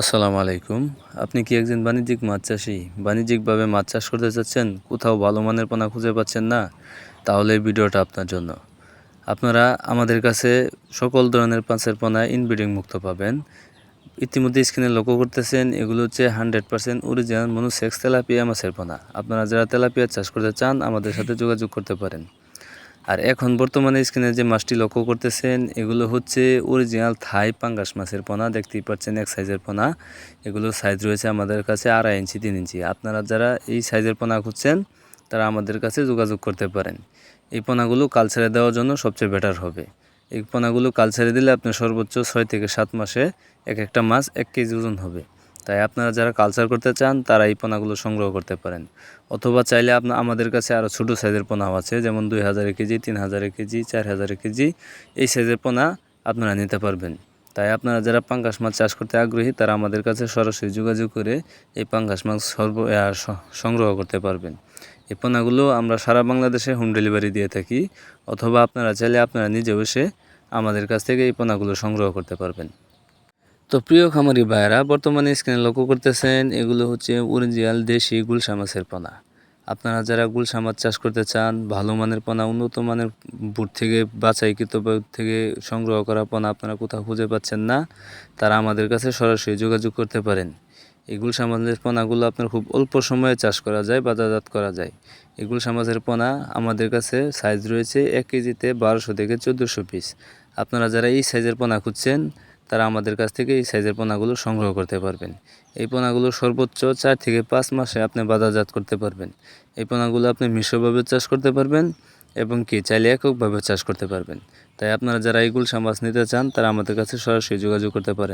আসসালামু আলাইকুম। আপনি কি একজন বাণিজ্যিক মাছ চাষি? বাণিজ্যিকভাবে মাছ চাষ করতে চাচ্ছেন? কোথাও ভালো মানের পোনা খুঁজে পাচ্ছেন না? তাহলে এই ভিডিওটা আপনার জন্য। আপনারা আমাদের কাছে সকল ধরনের পাঁচের পোনা ইনব্রিডিং মুক্ত পাবেন। ইতিমধ্যে স্ক্রিনে লক্ষ্য করতেছেন, এগুলো হচ্ছে hundred percent original monosex tilapia মাছের পোনা। আপনারা যারা তেলাপিয়া চাষ করতে চান, আমাদের সাথে যোগাযোগ করতে পারেন। আর এখন বর্তমানে স্ক্রিনে যে মাছটি লক্ষ্য করতেছেন, এগুলো হচ্ছে অরিজিনাল থাই পাঙ্গাস মাছের পোনা, দেখতেই পাচ্ছেন এক সাইজের পোনা। এগুলো সাইজ রয়েছে আমাদের কাছে আড়াই ইঞ্চি, তিন ইঞ্চি। আপনারা যারা এই সাইজের পোনা খুঁজছেন, তারা আমাদের কাছে যোগাযোগ করতে পারেন। এই পোনাগুলো কালচারে দেওয়ার জন্য সবচেয়ে বেটার হবে। এই পোনাগুলো কালচারে দিলে আপনার সর্বোচ্চ ছয় থেকে সাত মাসে এক একটা মাছ এক কেজি ওজন হবে। তাই আপনারা যারা কালচার করতে চান, তারা এই পোনাগুলো সংগ্রহ করতে পারেন। অথবা চাইলে আপনার আমাদের কাছে আরও ছোটো সাইজের পোনাও আছে, যেমন দুই হাজার কেজি, তিন হাজার কেজি, চার হাজার কেজি, এই সাইজের পোনা আপনারা নিতে পারবেন। তাই আপনারা যারা পাঙ্গাস মাছ চাষ করতে আগ্রহী, তারা আমাদের কাছে সরাসরি যোগাযোগ করে এই পাঙ্গাস মাছ সর্ব সংগ্রহ করতে পারবেন। এই পোনাগুলো আমরা সারা বাংলাদেশে হোম ডেলিভারি দিয়ে থাকি, অথবা আপনারা চাইলে আপনারা নিজে বসে আমাদের কাছ থেকে এই পোনাগুলো সংগ্রহ করতে পারবেন। তো প্রিয় খামারি ভাইয়েরা, বর্তমানে স্ক্রিনে লক্ষ্য করতেছেন, এগুলো হচ্ছে অরিজিনাল দেশি গুলশা মাছের পোনা। আপনারা যারা গুলশা মাছ চাষ করতে চান, ভালো মানের পোনা, উন্নত মানের বুট থেকে, বাছাইকৃত থেকে সংগ্রহ করা পোনা আপনারা কোথাও খুঁজে পাচ্ছেন না, তারা আমাদের কাছে সরাসরি যোগাযোগ করতে পারেন। এই গুলশা মাছের পোনাগুলো আপনার খুব অল্প সময়ে চাষ করা যায়, বাজারজাত করা যায়। এই গুলশা মাছের পোনা আমাদের কাছে সাইজ রয়েছে এক কেজিতে বারোশো থেকে চোদ্দোশো পিস আপনারা যারা এই সাইজের পোনা খুঁজছেন তারা আমাদের কাছ থেকে এই সাইজের পোনাগুলো সংগ্রহ করতে পারবেন। এই পোনাগুলো সর্বোচ্চ চার থেকে পাঁচ মাসে আপনি বাজারজাত করতে পারবেন। এই পোনাগুলো আপনি মিশ্রভাবে চাষ করতে পারবেন এবং কি চাইলে এককভাবে চাষ করতে পারবেন। তাই আপনারা যারা এই গুলশা মাছ নিতে চান, তারা আমাদের কাছে সরাসরি যোগাযোগ করতে পারেন।